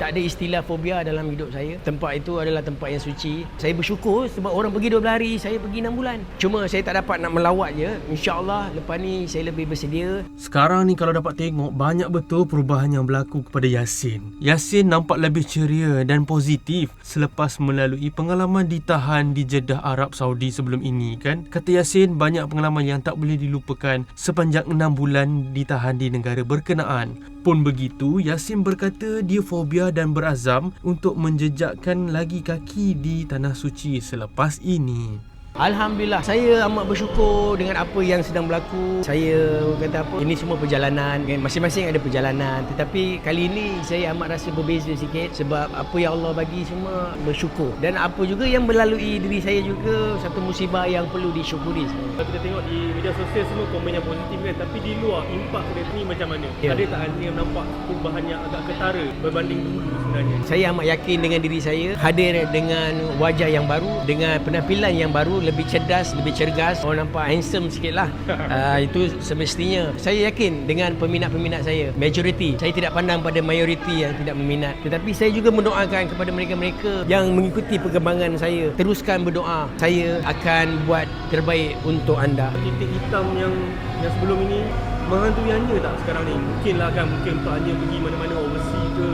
Tak ada istilah fobia dalam hidup saya. Tempat itu adalah tempat yang suci. Saya bersyukur sebab orang pergi 12 hari, saya pergi 6 bulan. Cuma saya tak dapat nak melawat je. InsyaAllah lepas ni saya lebih bersedia. Sekarang ni kalau dapat tengok banyak betul perubahan yang berlaku kepada Yasin. Yasin nampak lebih ceria dan positif selepas melalui pengalaman ditahan di Jeddah Arab Saudi sebelum ini kan. Kata Yasin banyak pengalaman yang tak boleh dilupakan sepanjang 6 bulan ditahan di negara berkenaan. Pun begitu, Yasin berkata dia fobia dan berazam untuk menjejakkan lagi kaki di tanah suci selepas ini. Alhamdulillah, saya amat bersyukur dengan apa yang sedang berlaku. Saya kata apa, ini semua perjalanan. kan? Masing-masing ada perjalanan. Tetapi kali ini saya amat rasa berbeza sikit sebab apa yang Allah bagi semua bersyukur. Dan apa juga yang melalui diri saya juga satu musibah yang perlu disyukuri. Kalau kita tengok di media sosial semua komen yang positif kan Tapi di luar impak dia ni macam mana? Ya. Ada tak Azim nampak perubahan yang agak ketara berbanding dulu sebenarnya? Saya amat yakin dengan diri saya hadir dengan wajah yang baru, dengan penampilan yang baru, lebih cerdas, lebih cergas. Orang nampak handsome sikit lah. uh, itu semestinya. Saya yakin dengan peminat-peminat saya, majority. Saya tidak pandang pada majority yang tidak meminat. Tetapi saya juga mendoakan kepada mereka-mereka yang mengikuti perkembangan saya. Teruskan berdoa. Saya akan buat terbaik untuk anda. Titik hitam yang yang sebelum ini menghantui Anya tak sekarang ni? Mungkinlah kan mungkin untuk Anya pergi mana-mana overseas ke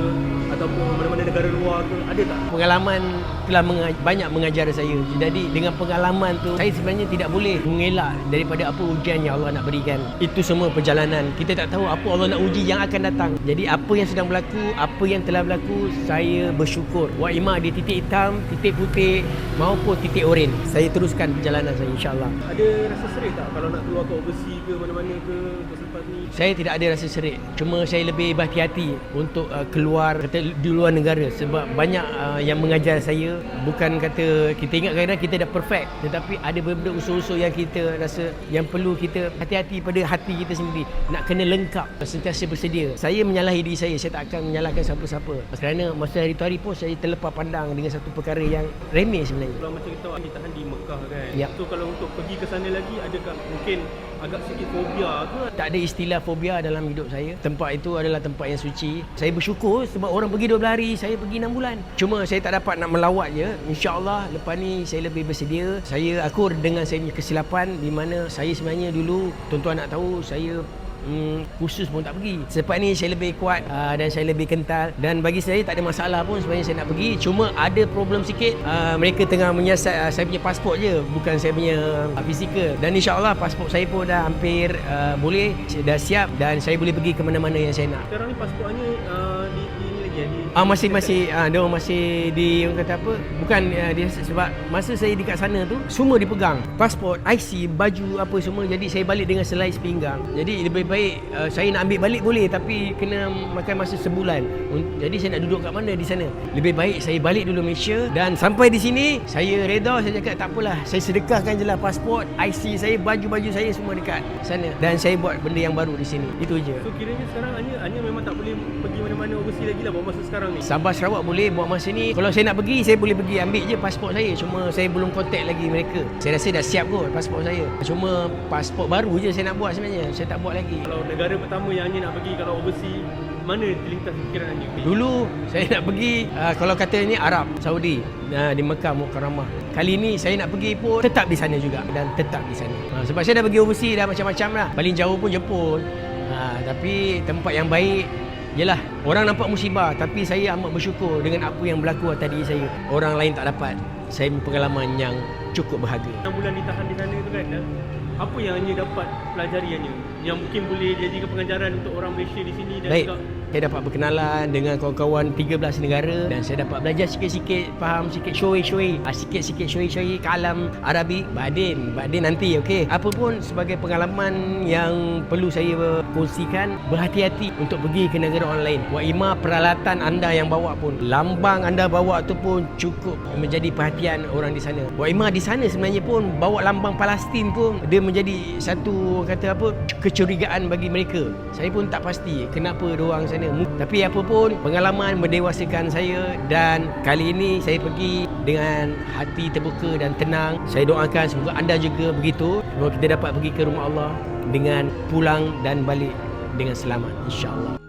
ataupun mana-mana negara luar ke ada tak? Pengalaman telah menga- banyak mengajar saya. Jadi dengan pengalaman tu saya sebenarnya tidak boleh mengelak daripada apa ujian yang Allah nak berikan. Itu semua perjalanan. Kita tak tahu apa Allah nak uji yang akan datang. Jadi apa yang sedang berlaku, apa yang telah berlaku, saya bersyukur. Wa ima di titik hitam, titik putih maupun titik oren. Saya teruskan perjalanan saya insya-Allah. Ada rasa serik tak kalau nak keluar ke overseas ke mana-mana ke untuk selepas ni? Saya tidak ada rasa serik. Cuma saya lebih berhati-hati untuk uh, keluar kata di luar negara sebab banyak uh, yang mengajar saya bukan kata kita ingat kadang kita dah perfect tetapi ada beberapa usul-usul yang kita rasa yang perlu kita hati-hati pada hati kita sendiri nak kena lengkap sentiasa bersedia. Saya menyalahi diri saya, saya tak akan menyalahkan siapa-siapa. Kerana masa hari tu hari pun saya terlepas pandang dengan satu perkara yang remeh sebenarnya. Kalau macam kita tahu Anya tahan di Mekah kan. Ya. So kalau untuk pergi ke sana lagi adakah mungkin agak sikit fobia ke? Tak ada istilah fobia dalam hidup saya. Tempat itu adalah tempat yang suci. Saya bersyukur sebab orang pergi 12 hari, saya pergi 6 bulan. Cuma saya tak dapat nak melawat je. InsyaAllah lepas ni saya lebih bersedia. Saya akur dengan saya punya kesilapan di mana saya sebenarnya dulu, tuan-tuan nak tahu, saya Hmm, khusus pun tak pergi Sebab ni saya lebih kuat uh, Dan saya lebih kental Dan bagi saya tak ada masalah pun Sebenarnya saya nak pergi Cuma ada problem sikit uh, Mereka tengah menyiasat uh, Saya punya pasport je Bukan saya punya uh, fizikal Dan insyaAllah pasport saya pun dah hampir uh, Boleh Dah siap Dan saya boleh pergi ke mana-mana yang saya nak Sekarang ni pasport Anya uh, di, Ah masih masih ah dia orang masih di orang kata apa? Bukan uh, dia sebab masa saya dekat sana tu semua dipegang. Pasport, IC, baju apa semua. Jadi saya balik dengan selai sepinggang. Jadi lebih baik uh, saya nak ambil balik boleh tapi kena makan masa sebulan. Jadi saya nak duduk kat mana di sana. Lebih baik saya balik dulu Malaysia dan sampai di sini saya reda saya cakap tak apalah. Saya sedekahkan je lah pasport, IC saya, baju-baju saya semua dekat sana dan saya buat benda yang baru di sini. Itu je. So kiranya sekarang Anya Anya memang tak boleh pergi mana-mana overseas lagi lah buat masa sekarang ni. Sabah Sarawak boleh buat masa ni Kalau saya nak pergi Saya boleh pergi ambil je pasport saya Cuma saya belum contact lagi mereka Saya rasa dah siap kot pasport saya Cuma pasport baru je saya nak buat sebenarnya Saya tak buat lagi Kalau negara pertama yang Anya nak pergi kalau overseas mana terlintas fikiran Anya? Dulu saya nak pergi uh, Kalau kata ni Arab Saudi uh, Di Mekah Mukarramah Kali ni saya nak pergi pun Tetap di sana juga Dan tetap di sana uh, Sebab saya dah pergi overseas Dah macam-macam lah Paling jauh pun Jepun uh, Tapi tempat yang baik Yelah, orang nampak musibah tapi saya amat bersyukur dengan apa yang berlaku atas diri saya. Orang lain tak dapat. Saya pengalaman yang cukup berharga. 6 bulan ditahan di sana tu kan apa yang Anya dapat pelajari Anya yang mungkin boleh jadikan pengajaran untuk orang Malaysia di sini dan Baik, juga saya dapat berkenalan dengan kawan-kawan 13 negara dan saya dapat belajar sikit-sikit, faham sikit syoi-syoi, ah, sikit-sikit syoi-syoi kalam Arabi. Badin, badin nanti okey. Apa pun sebagai pengalaman yang perlu saya kongsikan, berhati-hati untuk pergi ke negara orang lain. Wa peralatan anda yang bawa pun, lambang anda bawa tu pun cukup menjadi perhatian orang di sana. Wa di sana sebenarnya pun bawa lambang Palestin pun dia menjadi satu kata apa kecurigaan bagi mereka. Saya pun tak pasti kenapa diorang sana. Tapi apa pun pengalaman mendewasakan saya dan kali ini saya pergi dengan hati terbuka dan tenang. Saya doakan semoga anda juga begitu. Semoga kita dapat pergi ke rumah Allah dengan pulang dan balik dengan selamat insya-Allah.